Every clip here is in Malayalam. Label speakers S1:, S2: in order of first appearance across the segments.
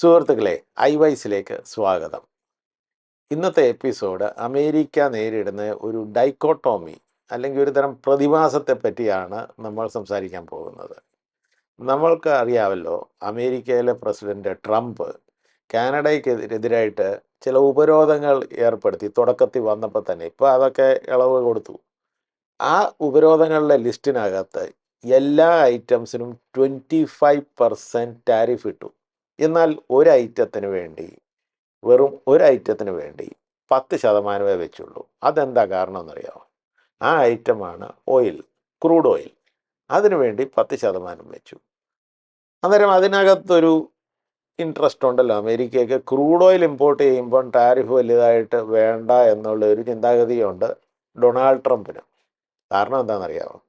S1: സുഹൃത്തുക്കളെ ഐ വൈസിലേക്ക് സ്വാഗതം. ഇന്നത്തെ എപ്പിസോഡ് അമേരിക്ക നേരിടുന്ന ഒരു ഡൈക്കോട്ടോമി അല്ലെങ്കിൽ ഒരു തരം പ്രതിഭാസത്തെ പറ്റിയാണ് നമ്മൾ സംസാരിക്കാൻ പോകുന്നത്. നമ്മൾക്ക് അറിയാമല്ലോ അമേരിക്കയിലെ പ്രസിഡന്റ് ട്രംപ് കാനഡയ്ക്കെതിരായിട്ട് ചില ഉപരോധങ്ങൾ ഏർപ്പെടുത്തി തുടക്കത്തിൽ വന്നപ്പോൾ തന്നെ ഇപ്പോൾ അതൊക്കെ ഇളവ് കൊടുത്തു. ആ ഉപരോധങ്ങളുടെ ലിസ്റ്റിനകത്ത് എല്ലാ ഐറ്റംസിനും ട്വന്റി ഫൈവ് പെർസെന്റ് ടാരിഫ് ഇട്ടു. എന്നാൽ ഒരു ഐറ്റത്തിന് വേണ്ടി വെറും ഒരു ഐറ്റത്തിന് വേണ്ടി പത്ത് ശതമാനമേ വെച്ചുള്ളൂ. അതെന്താ കാരണം എന്നറിയാമോ? ആ ഐറ്റമാണ് ഓയിൽ ക്രൂഡ് ഓയിൽ. അതിനു വേണ്ടി പത്ത് ശതമാനം വെച്ചു. അന്നേരം അതിനകത്തൊരു ഇൻട്രസ്റ്റ് ഉണ്ടല്ലോ. അമേരിക്കയ്ക്ക് ക്രൂഡ് ഓയിൽ ഇമ്പോർട്ട് ചെയ്യുമ്പം ടാരിഫ് വലുതായിട്ട് വേണ്ട എന്നുള്ള ഒരു ചിന്താഗതിയുണ്ട് ഡൊണാൾഡ് ട്രംപിന്. കാരണം എന്താണെന്നറിയാമോ?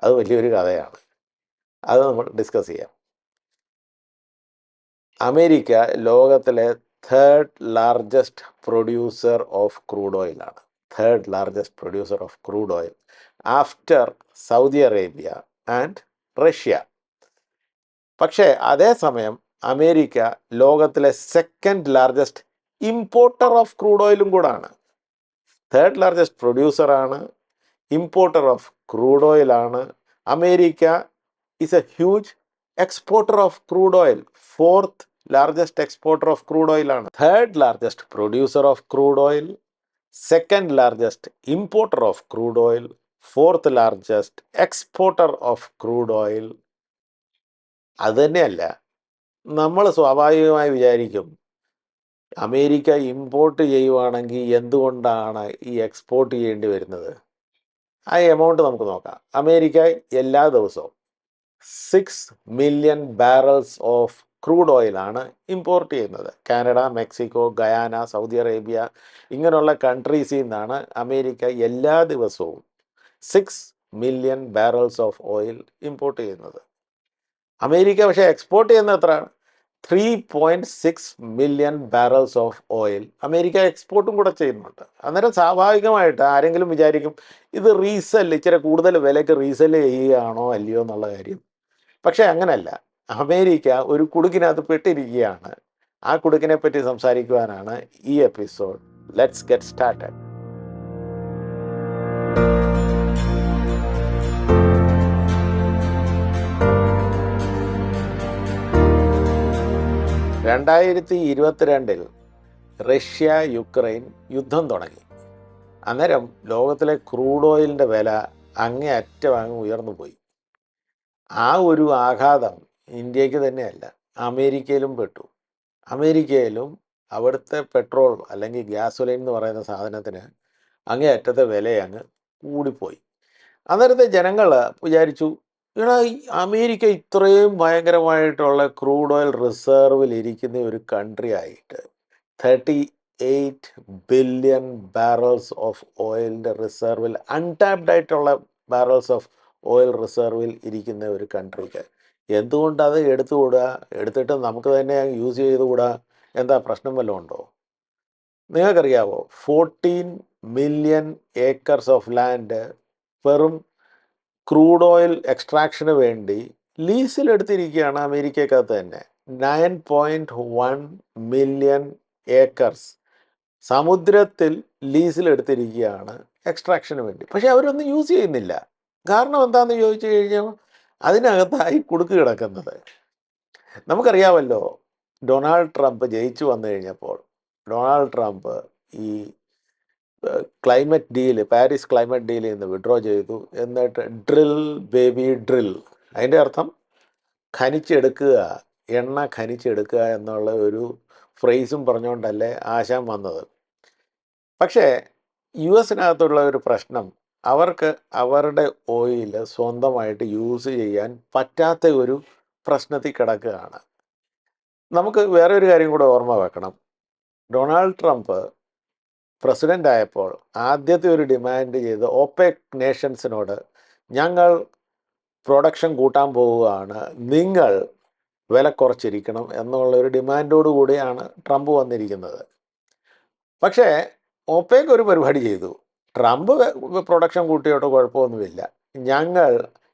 S1: അത് വലിയൊരു കഥയാണ്. അത് നമ്മൾ ഡിസ്കസ് ചെയ്യാം. അമേരിക്ക ലോകത്തിലെ third largest producer of crude ഓയിലാണ് third largest producer of crude oil after Saudi Arabia and Russia. പക്ഷേ അതേസമയം അമേരിക്ക ലോകത്തിലെ second largest importer of crude ഓയിലും കൂടാണ് തേർഡ് ലാർജസ്റ്റ് പ്രൊഡ്യൂസറാണ് ഇമ്പോർട്ടർ ഓഫ് ക്രൂഡ് ഓയിലാണ് America is a huge exporter of crude oil fourth largest exporter of crude oil ആണ്. Third largest producer of crude oil second largest importer of crude oil fourth largest exporter of crude oil അത് തന്നെയല്ല. നമ്മൾ സ്വാഭാവികമായി വിചാരിക്കും അമേരിക്ക ഇമ്പോർട്ട് ചെയ്യുവാണെങ്കിൽ എന്തുകൊണ്ടാണ് ഈ എക്സ്പോർട്ട് ചെയ്യേണ്ടി വരുന്നത്? ആ എമൗണ്ട് നമുക്ക് നോക്കാം. അമേരിക്ക എല്ലാ ദിവസവും six million barrels of crude ഓയിലാണ് ഇമ്പോർട്ട് ചെയ്യുന്നത്. Canada Mexico Guyana Saudi Arabia ഇങ്ങനെയുള്ള കൺട്രീസിൽ നിന്നാണ് അമേരിക്ക എല്ലാ ദിവസവും six million barrels of oil import ചെയ്യുന്നത്. അമേരിക്ക പക്ഷേ എക്സ്പോർട്ട് ചെയ്യുന്നത് എത്രയാണ്? Three point six million barrels of oil America എക്സ്പോർട്ടും കൂടെ ചെയ്യുന്നുണ്ട്. അന്നേരം സ്വാഭാവികമായിട്ട് ആരെങ്കിലും വിചാരിക്കും ഇത് റീസെൽ ഇച്ചിരി കൂടുതൽ വിലയ്ക്ക് റീസെൽ ചെയ്യുകയാണോ അല്ലയോ എന്നുള്ള കാര്യം. പക്ഷേ അങ്ങനല്ല. അമേരിക്ക ഒരു കുടുക്കിനകത്ത് പെട്ടിരിക്കുകയാണ്. ആ കുടുക്കിനെ പറ്റി സംസാരിക്കുവാനാണ് ഈ എപ്പിസോഡ്. ലെറ്റ്സ് ഗെറ്റ് സ്റ്റാർട്ടഡ് രണ്ടായിരത്തി ഇരുപത്തിരണ്ടിൽ റഷ്യ യുക്രൈൻ യുദ്ധം തുടങ്ങി. അന്നേരം ലോകത്തിലെ ക്രൂഡ് ഓയിലിന്റെ വില അങ്ങേ അറ്റം അങ്ങ് ഉയർന്നു പോയി ആ ഒരു ആഘാതം ഇന്ത്യയ്ക്ക് തന്നെയല്ല അമേരിക്കയിലും പെട്ടു. അമേരിക്കയിലും അവിടുത്തെ പെട്രോൾ അല്ലെങ്കിൽ ഗ്യാസോലൈൻ എന്ന് പറയുന്ന സാധനത്തിന് അങ്ങേയറ്റത്തെ വില അങ്ങ് കൂടിപ്പോയി. അന്നേരത്തെ ജനങ്ങൾ വിചാരിച്ചു ഇവിടെ അമേരിക്ക ഇത്രയും ഭയങ്കരമായിട്ടുള്ള ക്രൂഡ് ഓയിൽ റിസർവിൽ ഇരിക്കുന്ന ഒരു കൺട്രി ആയിട്ട് thirty eight billion barrels of ഓയിലിന്റെ റിസർവിൽ അൺടാപ്ഡ് ആയിട്ടുള്ള ബാരൽസ് ഓഫ് ഓയിൽ റിസർവിൽ ഇരിക്കുന്ന ഒരു കൺട്രിക്ക് എന്തുകൊണ്ട് അത് എടുത്തുകൂടുക എടുത്തിട്ട് നമുക്ക് തന്നെ യൂസ് ചെയ്തുകൂടാ? എന്താ പ്രശ്നം വല്ലതും ഉണ്ടോ? നിങ്ങൾക്കറിയാവോ? Fourteen million acres of land വെറും ക്രൂഡ് ഓയിൽ എക്സ്ട്രാക്ഷന് വേണ്ടി ലീസിൽ എടുത്തിരിക്കുകയാണ് അമേരിക്കക്കകത്ത് തന്നെ. Nine point one million acres സമുദ്രത്തിൽ ലീസിൽ എടുത്തിരിക്കുകയാണ് എക്സ്ട്രാക്ഷന് വേണ്ടി. പക്ഷെ അവരൊന്നും യൂസ് ചെയ്യുന്നില്ല. കാരണം എന്താണെന്ന് ചോദിച്ചു കഴിഞ്ഞാൽ അതിനകത്തായി കുടുക്ക് കിടക്കുന്നത്. നമുക്കറിയാമല്ലോ ഡൊണാൾഡ് ട്രംപ് ജയിച്ചു വന്നു കഴിഞ്ഞപ്പോൾ ഡൊണാൾഡ് ട്രംപ് ഈ ക്ലൈമറ്റ് ഡീൽ പാരീസ് ക്ലൈമറ്റ് ഡീലിൽ നിന്ന് വിഡ്രോ ചെയ്തു. എന്നിട്ട് ഡ്രിൽ ബേബി ഡ്രിൽ. അതിന്റെ അർത്ഥം ഖനിച്ചെടുക്കുക എണ്ണ ഖനിച്ചെടുക്കുക എന്നുള്ള ഒരു ഫ്രേസും പറഞ്ഞുകൊണ്ടല്ലേ ആശാൻ വന്നത്. പക്ഷേ യു എസിനകത്തുള്ള ഒരു പ്രശ്നം അവർക്ക് അവരുടെ ഓയിൽ സ്വന്തമായിട്ട് യൂസ് ചെയ്യാൻ പറ്റാത്ത ഒരു പ്രശ്നത്തിൽ കിടക്കുകയാണ്. നമുക്ക് വേറെ ഒരു കാര്യം കൂടെ ഓർമ്മ വെക്കണം. ഡൊണാൾഡ് ട്രംപ് പ്രസിഡന്റ് ആയപ്പോൾ ആദ്യത്തെ ഒരു ഡിമാൻഡ് ചെയ്ത് ഓപെക് നേഷൻസിനോട് ഞങ്ങൾ പ്രൊഡക്ഷൻ കൂട്ടാൻ പോവുകയാണ് നിങ്ങൾ വില കുറച്ചിരിക്കണം എന്നുള്ള ഒരു ഡിമാൻഡോട് കൂടിയാണ് ട്രംപ് വന്നിരിക്കുന്നത്. പക്ഷേ ഒപേക്ക് ഒരു പരിപാടി ചെയ്തു. ട്രംപ് പ്രൊഡക്ഷൻ കൂട്ടിയോട്ട് കുഴപ്പമൊന്നുമില്ല. ഞങ്ങൾ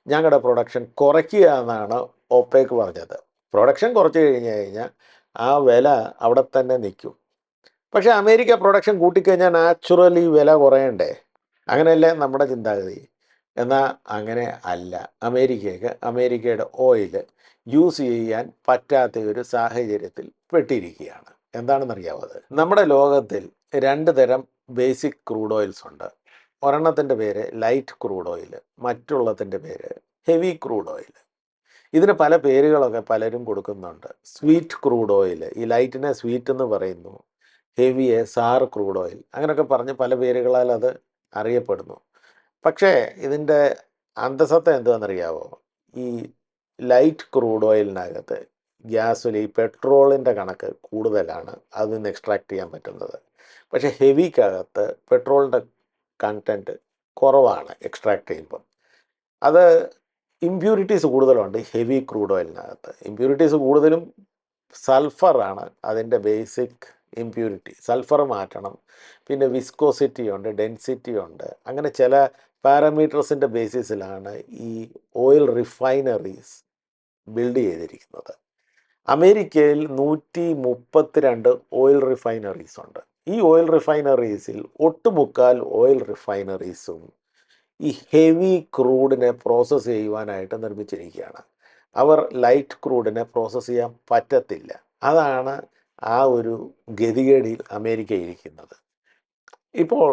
S1: ഞങ്ങളുടെ പ്രൊഡക്ഷൻ കുറയ്ക്കുക എന്നാണ് ഒപ്പേക്ക് പറഞ്ഞത്. പ്രൊഡക്ഷൻ കുറച്ച് കഴിഞ്ഞ് കഴിഞ്ഞാൽ ആ വില അവിടെ തന്നെ നിൽക്കും. പക്ഷേ അമേരിക്ക പ്രൊഡക്ഷൻ കൂട്ടിക്കഴിഞ്ഞാൽ നാച്ചുറലി വില കുറയണ്ടേ? അങ്ങനെയല്ലേ നമ്മുടെ ചിന്താഗതി? എന്നാൽ അങ്ങനെ അല്ല. അമേരിക്കയ്ക്ക് അമേരിക്കയുടെ ഓയിൽ യൂസ് ചെയ്യാൻ പറ്റാത്ത ഒരു സാഹചര്യത്തിൽ പെട്ടിരിക്കുകയാണ്. എന്താണെന്നറിയാവത് നമ്മുടെ ലോകത്തിൽ രണ്ട് തരം ബേസിക് ക്രൂഡ് ഓയിൽസ് ഉണ്ട്. ഒരെണ്ണത്തിന്റെ പേര് ലൈറ്റ് ക്രൂഡ് ഓയിൽ മറ്റുള്ളതിന്റെ പേര് ഹെവി ക്രൂഡ് ഓയിൽ ഇതിന് പല പേരുകളൊക്കെ പലരും കൊടുക്കുന്നുണ്ട്. സ്വീറ്റ് ക്രൂഡ് ഓയിൽ ഈ ലൈറ്റിനെ സ്വീറ്റ് എന്ന് പറയുന്നു. ഹെവിയെ സാർ ക്രൂഡ് ഓയിൽ അങ്ങനെയൊക്കെ പറഞ്ഞ് പല പേരുകളാൽ അത് അറിയപ്പെടുന്നു. പക്ഷേ ഇതിന്റെ അന്തസത്ത എന്താണെന്നറിയാവോ ഈ ലൈറ്റ് ക്രൂഡ് ഓയിലിനകത്ത് ഗ്യാസിൽ ഈ പെട്രോളിന്റെ കണക്ക് കൂടുതലാണ്. അതിൽ നിന്ന് എക്സ്ട്രാക്ട് ചെയ്യാൻ പറ്റുന്നത്. പക്ഷേ ഹെവിക്കകത്ത് പെട്രോളിന്റെ കണ്ടന്റ് കുറവാണ് എക്സ്ട്രാക്ട് ചെയ്യുമ്പം. അത് ഇമ്പ്യൂരിറ്റീസ് കൂടുതലുണ്ട് ഹെവി ക്രൂഡ് ഓയിലിനകത്ത് ഇമ്പ്യൂരിറ്റീസ് കൂടുതലും സൾഫറാണ് അതിന്റെ ബേസിക് ഇമ്പ്യൂരിറ്റി സൾഫർ മാറ്റണം. പിന്നെ വിസ്കോസിറ്റി ഉണ്ട് ഡെൻസിറ്റി ഉണ്ട്. അങ്ങനെ ചില പാരാമീറ്റേഴ്സിന്റെ ബേസിസിലാണ് ഈ ഓയിൽ റിഫൈനറീസ് ബിൽഡ് ചെയ്തിരിക്കുന്നത്. അമേരിക്കയിൽ നൂറ്റി മുപ്പത്തിരണ്ട് ഓയിൽ റിഫൈനറീസ് ഉണ്ട്. ഈ ഓയിൽ റിഫൈനറീസിൽ ഒട്ടുമുക്കാൽ ഓയിൽ റിഫൈനറീസും ഈ ഹെവി ക്രൂഡിനെ പ്രോസസ്സ് ചെയ്യുവാനായിട്ട് നിർമ്മിച്ചിരിക്കുകയാണ്. അവർ ലൈറ്റ് ക്രൂഡിനെ പ്രോസസ്സ് ചെയ്യാൻ പറ്റത്തില്ല. അതാണ് ആ ഒരു ഗതികേടിൽ അമേരിക്ക ഇരിക്കുന്നത്. ഇപ്പോൾ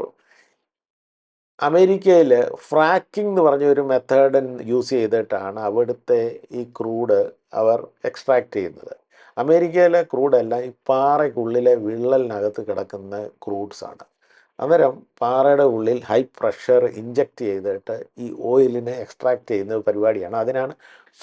S1: അമേരിക്കയിൽ ഫ്രാക്കിംഗ് എന്ന് പറഞ്ഞ ഒരു മെത്തേഡ് യൂസ് ചെയ്തിട്ടാണ് അവിടുത്തെ ഈ ക്രൂഡ് അവർ എക്സ്ട്രാക്ട് ചെയ്യുന്നത്. അമേരിക്കയിലെ ക്രൂഡെല്ലാം ഈ പാറയ്ക്കുള്ളിലെ വിള്ളലിനകത്ത് കിടക്കുന്ന ക്രൂഡ്സാണ്. അന്നേരം പാറയുടെ ഉള്ളിൽ ഹൈ പ്രഷർ ഇഞ്ചക്ട് ചെയ്തിട്ട് ഈ ഓയിലിനെ എക്സ്ട്രാക്റ്റ് ചെയ്യുന്ന പരിപാടിയാണ്. അതിനാണ്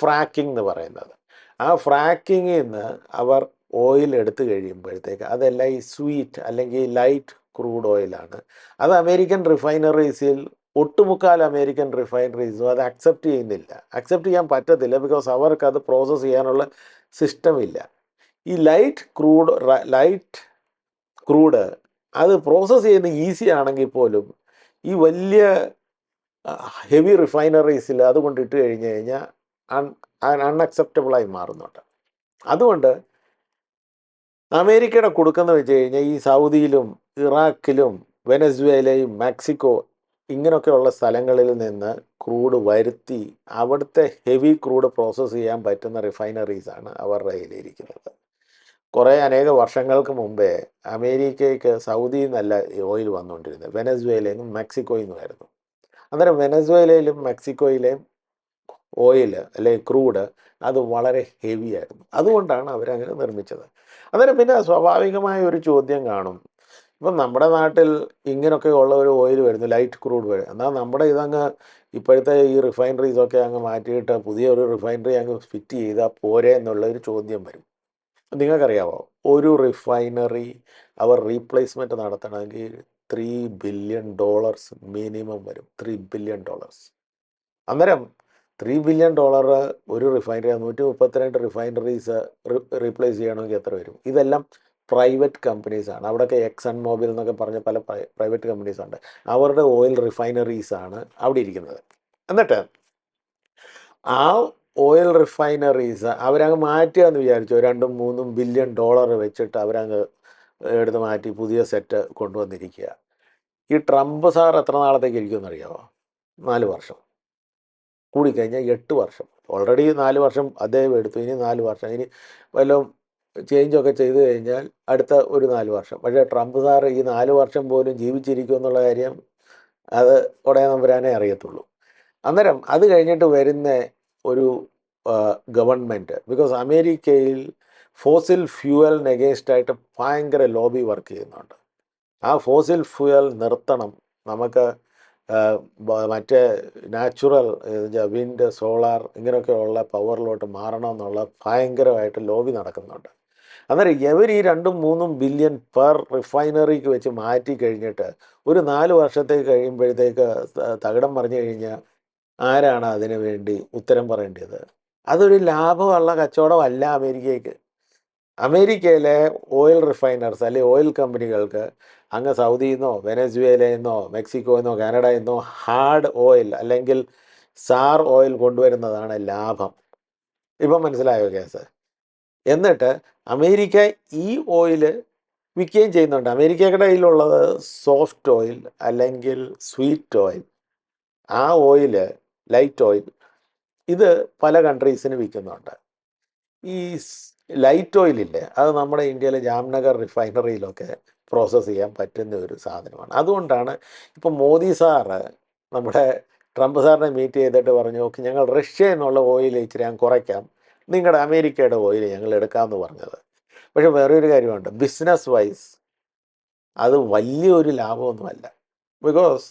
S1: ഫ്രാക്കിംഗ് എന്ന് പറയുന്നത്. ആ ഫ്രാക്കിങ്ങിൽ നിന്ന് അവർ ഓയിൽ എടുത്തു കഴിയുമ്പോഴത്തേക്ക് അതെല്ലാം ഈ സ്വീറ്റ് അല്ലെങ്കിൽ ലൈറ്റ് ക്രൂഡ് ഓയിലാണ് അത് അമേരിക്കൻ റിഫൈനറീസിൽ ഒട്ടുമുക്കാൽ അമേരിക്കൻ റിഫൈനറീസും അത് അക്സെപ്റ്റ് ചെയ്യുന്നില്ല. അക്സെപ്റ്റ് ചെയ്യാൻ പറ്റത്തില്ല ബിക്കോസ് അവർക്ക് അത് പ്രോസസ്സ് ചെയ്യാനുള്ള സിസ്റ്റം ഇല്ല. ഈ ലൈറ്റ് ക്രൂഡ് ലൈറ്റ് ക്രൂഡ് അത് പ്രോസസ്സ് ചെയ്യുന്ന ഈസി ആണെങ്കിൽ പോലും ഈ വലിയ ഹെവി റിഫൈനറീസിൽ അതുകൊണ്ട് ഇട്ട് കഴിഞ്ഞ് കഴിഞ്ഞാൽ അൺ അൺഅക്സെപ്റ്റബിളായി മാറുന്നുണ്ട്. അതുകൊണ്ട് അമേരിക്കയുടെ കൊടുക്കുന്ന വെച്ച് കഴിഞ്ഞാൽ ഈ സൗദിയിലും ഇറാഖിലും വെനസ്വേലയും മെക്സിക്കോ ഇങ്ങനെയൊക്കെയുള്ള സ്ഥലങ്ങളിൽ നിന്ന് ക്രൂഡ് വരുത്തി അവിടുത്തെ ഹെവി ക്രൂഡ് പ്രോസസ്സ് ചെയ്യാൻ പറ്റുന്ന റിഫൈനറീസാണ് അവരുടെ കയ്യിലിരിക്കുന്നത്. കുറേ അനേക വർഷങ്ങൾക്ക് മുമ്പേ അമേരിക്കയ്ക്ക് സൗദിയിൽ നിന്നല്ല ഓയിൽ വന്നുകൊണ്ടിരുന്നത് വെനസ്വേലയിൽ നിന്നും മെക്സിക്കോയിൽ നിന്നുമായിരുന്നു അന്നേരം വെനസ്വേലയിലും മെക്സിക്കോയിലെയും ഓയിൽ അല്ലെങ്കിൽ ക്രൂഡ് അത് വളരെ ഹെവി ആയിരുന്നു. അതുകൊണ്ടാണ് അവരങ്ങനെ നിർമ്മിച്ചത്. അന്നേരം പിന്നെ സ്വാഭാവികമായ ഒരു ചോദ്യം കാണും. ഇപ്പം നമ്മുടെ നാട്ടിൽ ഇങ്ങനെയൊക്കെ ഉള്ള ഒരു ഓയിൽ വരുന്നു ലൈറ്റ് ക്രൂഡ് വരും. എന്നാൽ നമ്മുടെ ഇതങ്ങ് ഇപ്പോഴത്തെ ഈ റിഫൈനറീസൊക്കെ അങ്ങ് മാറ്റിയിട്ട് പുതിയൊരു റിഫൈനറി അങ്ങ് ഫിറ്റ് ചെയ്താൽ പോരെ എന്നുള്ള ഒരു ചോദ്യം വരും. നിങ്ങൾക്കറിയാമോ ഒരു റിഫൈനറി അവർ റീപ്ലേസ്മെന്റ് നടത്തണമെങ്കിൽ ത്രീ ബില്യൺ ഡോളേഴ്സ് മിനിമം വരും. ത്രീ ബില്യൺ ഡോളേഴ്സ് അന്നേരം ത്രീ ബില്യൺ ഡോളർ ഒരു റിഫൈനറി നൂറ്റി മുപ്പത്തിരണ്ട് റിഫൈനറീസ് റീപ്ലേസ് ചെയ്യണമെങ്കിൽ എത്ര വരും? ഇതെല്ലാം പ്രൈവറ്റ് കമ്പനീസാണ് അവിടെയൊക്കെ എക്സൺ മൊബൈൽ എന്നൊക്കെ പറഞ്ഞ പല പ്രൈവറ്റ് കമ്പനീസ് ഉണ്ട്. അവരുടെ ഓയിൽ റിഫൈനറീസാണ് അവിടെ ഇരിക്കുന്നത്. എന്നിട്ട് ആ ഓയിൽ റിഫൈനറീസ് അവരങ്ങ് മാറ്റുക എന്ന് വിചാരിച്ചു രണ്ടും മൂന്നും ബില്യൺ ഡോളർ വെച്ചിട്ട് അവരങ്ങ് എടുത്ത് മാറ്റി പുതിയ സെറ്റ് കൊണ്ടുവന്നിരിക്കുക. ഈ ട്രംപ് സാർ എത്ര നാളത്തേക്ക് ഇരിക്കുമെന്ന് അറിയാമോ നാല് വർഷം. കൂടിക്കഴിഞ്ഞാൽ എട്ട് വർഷം. ഓൾറെഡി നാല് വർഷം അദ്ദേഹം എടുത്തു. ഇനി നാല് വർഷം. ഇനി വല്ലതും ചേഞ്ചൊക്കെ ചെയ്തു കഴിഞ്ഞാൽ അടുത്ത ഒരു നാല് വർഷം. പക്ഷേ ട്രംപ് സാർ ഈ നാല് വർഷം പോലും ജീവിച്ചിരിക്കും എന്നുള്ള കാര്യം അത് ഉടനെ നമ്പരാനേ അറിയത്തുള്ളൂ. അന്നേരം അത് കഴിഞ്ഞിട്ട് വരുന്ന ഒരു ഗവൺമെന്റ് ബിക്കോസ് അമേരിക്കയിൽ ഫോസിൽ ഫ്യൂവലിന് എഗേൻസ്റ്റായിട്ട് ഭയങ്കര ലോബി വർക്ക് ചെയ്യുന്നുണ്ട്. ആ ഫോസിൽ ഫ്യൂവൽ നിർത്തണം. നമുക്ക് മറ്റേ നാച്ചുറൽ വിൻഡ് സോളാർ ഇങ്ങനെയൊക്കെയുള്ള പവറിലോട്ട് മാറണം എന്നുള്ള ഭയങ്കരമായിട്ട് ലോബി നടക്കുന്നുണ്ട്. അന്നേരം ഇവർ ഈ രണ്ടും മൂന്നും ബില്യൺ പെർ റിഫൈനറിക്ക് വെച്ച് മാറ്റി കഴിഞ്ഞിട്ട് ഒരു നാല് വർഷത്തേക്ക് കഴിയുമ്പോഴത്തേക്ക് തകിടം പറഞ്ഞു കഴിഞ്ഞാൽ ആരാണ് അതിനു വേണ്ടി ഉത്തരം പറയേണ്ടത്? അതൊരു ലാഭമുള്ള കച്ചവടമല്ല അമേരിക്കയ്ക്ക്. അമേരിക്കയിലെ ഓയിൽ റിഫൈനേഴ്സ് അല്ലെങ്കിൽ ഓയിൽ കമ്പനികൾക്ക് അങ്ങ് സൗദിയിൽ നിന്നോ വെനസ്വേലയിൽ നിന്നോ മെക്സിക്കോയിൽ നിന്നോ ഹാർഡ് ഓയിൽ അല്ലെങ്കിൽ സാർ ഓയിൽ കൊണ്ടുവരുന്നതാണ് ലാഭം. ഇപ്പം മനസ്സിലായോ കേസ് എന്നിട്ട് അമേരിക്ക ഈ ഓയിൽ വിൽക്കുകയും ചെയ്യുന്നുണ്ട്. അമേരിക്കയുടെ കയ്യിലുള്ളത് സോഫ്റ്റ് ഓയിൽ അല്ലെങ്കിൽ സ്വീറ്റ് ഓയിൽ. ആ ഓയിൽ ലൈറ്റ് ഓയിൽ ഇത് പല കൺട്രീസിന് വിൽക്കുന്നുണ്ട്. ഈ ലൈറ്റ് ഓയിലില്ലേ അത് നമ്മുടെ ഇന്ത്യയിലെ ജാംനഗർ റിഫൈനറിയിലൊക്കെ പ്രോസസ്സ് ചെയ്യാൻ പറ്റുന്ന ഒരു സാധനമാണ്. അതുകൊണ്ടാണ് ഇപ്പോൾ മോദി സാറ് നമ്മുടെ ട്രംപ് സാറിനെ മീറ്റ് ചെയ്തിട്ട് പറഞ്ഞു ഓക്കെ ഞങ്ങൾ റഷ്യ എന്നുള്ള ഓയിൽ ഇച്ചിരി ഞാൻ കുറയ്ക്കാം. നിങ്ങളുടെ അമേരിക്കയുടെ ഓയിൽ ഞങ്ങൾ എടുക്കാമെന്ന് പറഞ്ഞത്. പക്ഷെ വേറൊരു കാര്യമുണ്ട്. ബിസിനസ് വൈസ് അത് വലിയൊരു ലാഭമൊന്നുമല്ല. ബിക്കോസ്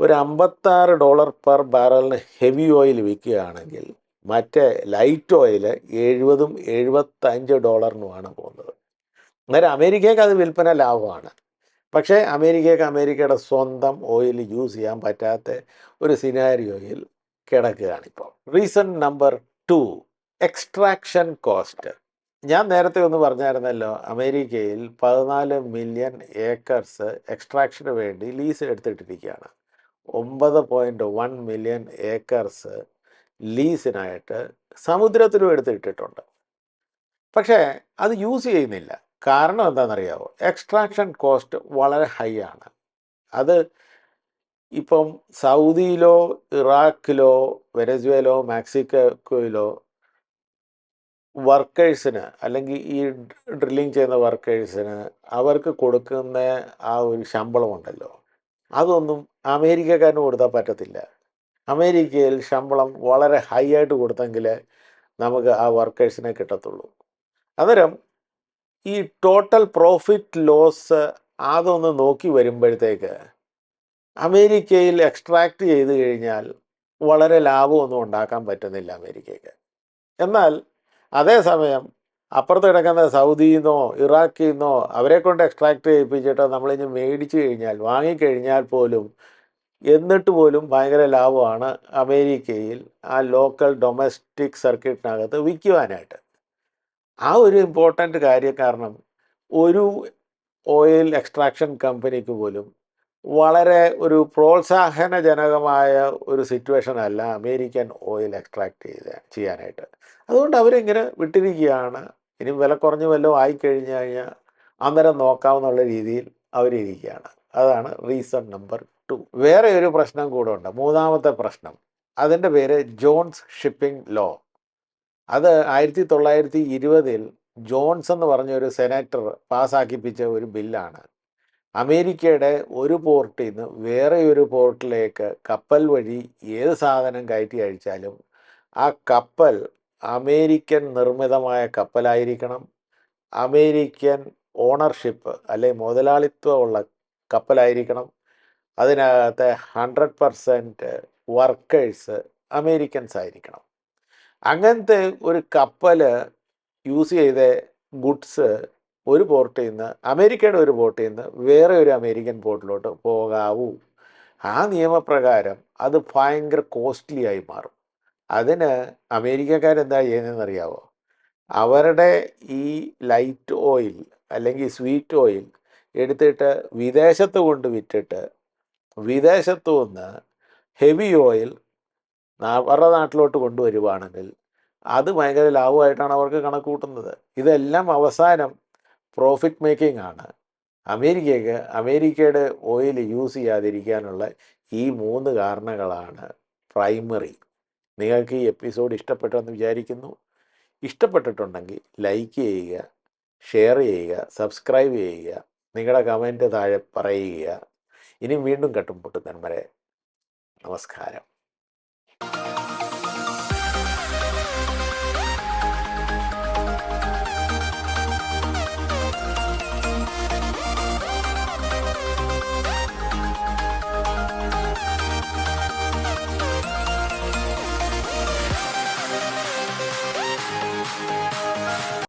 S1: ഒരു അമ്പത്താറ് ഡോളർ പെർ ബാരലിന് ഹെവി ഓയിൽ വിൽക്കുകയാണെങ്കിൽ മറ്റേ ലൈറ്റ് ഓയിൽ എഴുപതും എഴുപത്തഞ്ച് ഡോളറിനുമാണ് പോകുന്നത്. അന്നേരം അമേരിക്കയ്ക്ക് അത് വിൽപ്പന ലാഭമാണ്. പക്ഷേ അമേരിക്കയ്ക്ക് അമേരിക്കയുടെ സ്വന്തം ഓയിൽ യൂസ് ചെയ്യാൻ പറ്റാത്ത ഒരു സിനാരിയോയിൽ കിടക്കുകയാണ് ഇപ്പോൾ reason number two extraction cost. ഞാൻ നേരത്തെ ഒന്ന് പറഞ്ഞായിരുന്നല്ലോ അമേരിക്കയിൽ പതിനാല് മില്യൺ ഏക്കർസ് എക്സ്ട്രാക്ഷന് വേണ്ടി ലീസ് എടുത്തിട്ടിരിക്കുകയാണ്. ഒമ്പത് പോയിന്റ് വൺ മില്യൺ ഏക്കർസ് ലീസിനായിട്ട് സമുദ്രത്തിലും എടുത്തിട്ടിട്ടുണ്ട്. പക്ഷേ അത് യൂസ് ചെയ്യുന്നില്ല. കാരണം എന്താണെന്നറിയാമോ എക്സ്ട്രാക്ഷൻ കോസ്റ്റ് വളരെ ഹൈ ആണ്. അത് ഇപ്പം സൗദിയിലോ ഇറാഖിലോ വെനസ്വേലോ മെക്സിക്കോയിലോ വർക്കേഴ്സിന് അല്ലെങ്കിൽ ഈ ഡ്രില്ലിങ് ചെയ്യുന്ന വർക്കേഴ്സിന് അവർക്ക് കൊടുക്കുന്ന ആ ഒരു ശമ്പളമുണ്ടല്ലോ. അതൊന്നും അമേരിക്കക്കാരന് കൊടുത്താൽ പറ്റത്തില്ല. അമേരിക്കയിൽ ശമ്പളം വളരെ ഹൈ ആയിട്ട് കൊടുത്തെങ്കിൽ നമുക്ക് ആ വർക്കേഴ്സിനെ കിട്ടത്തുള്ളൂ. അന്നേരം ഈ ടോട്ടൽ പ്രോഫിറ്റ് ലോസ് അതൊന്ന് നോക്കി വരുമ്പോഴത്തേക്ക് അമേരിക്കയിൽ എക്സ്ട്രാക്ട് ചെയ്ത് കഴിഞ്ഞാൽ വളരെ ലാഭമൊന്നും ഉണ്ടാക്കാൻ പറ്റുന്നില്ല അമേരിക്കയ്ക്ക്. എന്നാൽ അതേസമയം അപ്പുറത്ത് കിടക്കുന്ന സൗദിയിൽ നിന്നോ ഇറാഖിൽ നിന്നോ അവരെ കൊണ്ട് എക്സ്ട്രാക്ട് ചെയ്യിപ്പിച്ചിട്ട് നമ്മളിഞ്ഞ് മേടിച്ചു കഴിഞ്ഞാൽ വാങ്ങിക്കഴിഞ്ഞാൽ പോലും എന്നിട്ട് പോലും ഭയങ്കര ലാഭമാണ് അമേരിക്കയിൽ ആ ലോക്കൽ ഡൊമസ്റ്റിക് സർക്യൂട്ടിനകത്ത് വിൽക്കുവാനായിട്ട്. ആ ഒരു ഇമ്പോർട്ടന്റ് കാര്യം കാരണം ഒരു ഓയിൽ എക്സ്ട്രാക്ഷൻ കമ്പനിക്ക് പോലും വളരെ ഒരു പ്രോത്സാഹനജനകമായ ഒരു സിറ്റുവേഷൻ അല്ല അമേരിക്കൻ ഓയിൽ എക്സ്ട്രാക്ട് ചെയ്ത് ചെയ്യാനായിട്ട്. അതുകൊണ്ട് അവരിങ്ങനെ വിട്ടിരിക്കുകയാണ്. ഇനി വില കുറഞ്ഞ് വല്ലതും ആയിക്കഴിഞ്ഞു കഴിഞ്ഞാൽ അന്നേരം നോക്കാവുന്നുള്ള രീതിയിൽ അവരിയ്ക്കുകയാണ് അതാണ് റീസൺ നമ്പർ ടു വേറെ ഒരു പ്രശ്നം കൂടെ ഉണ്ട് മൂന്നാമത്തെ പ്രശ്നം. അതിന്റെ പേര് ജോൺസ് ഷിപ്പിംഗ് ലോ അത് ആയിരത്തി തൊള്ളായിരത്തി ഇരുപതിൽ ജോൺസ് എന്ന് പറഞ്ഞ ഒരു സെനറ്റർ പാസ്സാക്കിപ്പിച്ച ഒരു ബില്ലാണ്. അമേരിക്കയുടെ ഒരു പോർട്ടിൽ നിന്ന് വേറെ ഒരു പോർട്ടിലേക്ക് കപ്പൽ വഴി ഏത് സാധനം കയറ്റി അഴിച്ചാലും ആ കപ്പൽ അമേരിക്കൻ നിർമ്മിതമായ കപ്പലായിരിക്കണം. അമേരിക്കൻ ഓണർഷിപ്പ് അല്ലെ മുതലാളിത്വമുള്ള കപ്പലായിരിക്കണം. അതിനകത്തെ ഹൺഡ്രഡ് പെർസെന്റ് വർക്കേഴ്സ് അമേരിക്കൻസ് ആയിരിക്കണം. അങ്ങനത്തെ ഒരു കപ്പൽ യൂസ് ചെയ്ത ഗുഡ്സ് ഒരു പോർട്ടിൽ നിന്ന് അമേരിക്കയുടെ ഒരു പോർട്ടിൽ നിന്ന് വേറെ ഒരു അമേരിക്കൻ പോർട്ടിലോട്ട് പോകാവൂ. ആ നിയമപ്രകാരം അത് ഭയങ്കര കോസ്റ്റ്ലി ആയി മാറും. അതിന് അമേരിക്കക്കാരെന്താ ചെയ്യുന്നതെന്ന് അറിയാവോ അവരുടെ ഈ ലൈറ്റ് ഓയിൽ അല്ലെങ്കിൽ സ്വീറ്റ് ഓയിൽ എടുത്തിട്ട് വിദേശത്ത് കൊണ്ട് വിറ്റിട്ട് വിദേശത്തു നിന്ന് ഹെവി ഓയിൽ അവരുടെ നാട്ടിലോട്ട് കൊണ്ടുവരുവാണെങ്കിൽ അത് ഭയങ്കര ലാഭമായിട്ടാണ് അവർക്ക് കണക്ക് കൂട്ടുന്നത്. ഇതെല്ലാം അവസാനം പ്രോഫിറ്റ് മേക്കിംഗ് ആണ്. അമേരിക്കയ്ക്ക് അമേരിക്കയുടെ ഓയിൽ യൂസ് ചെയ്യാതിരിക്കാനുള്ള ഈ മൂന്ന് കാരണങ്ങളാണ് പ്രൈമറി നിങ്ങൾക്ക് ഈ എപ്പിസോഡ് ഇഷ്ടപ്പെട്ടെന്ന് വിചാരിക്കുന്നു. ഇഷ്ടപ്പെട്ടിട്ടുണ്ടെങ്കിൽ ലൈക്ക് ചെയ്യുക ഷെയർ ചെയ്യുക സബ്സ്ക്രൈബ് ചെയ്യുക നിങ്ങളുടെ കമന്റ് താഴെ പറയുക. ഇനി വീണ്ടും കട്ടും പൊട്ടുന്നൻ നമസ്കാരം.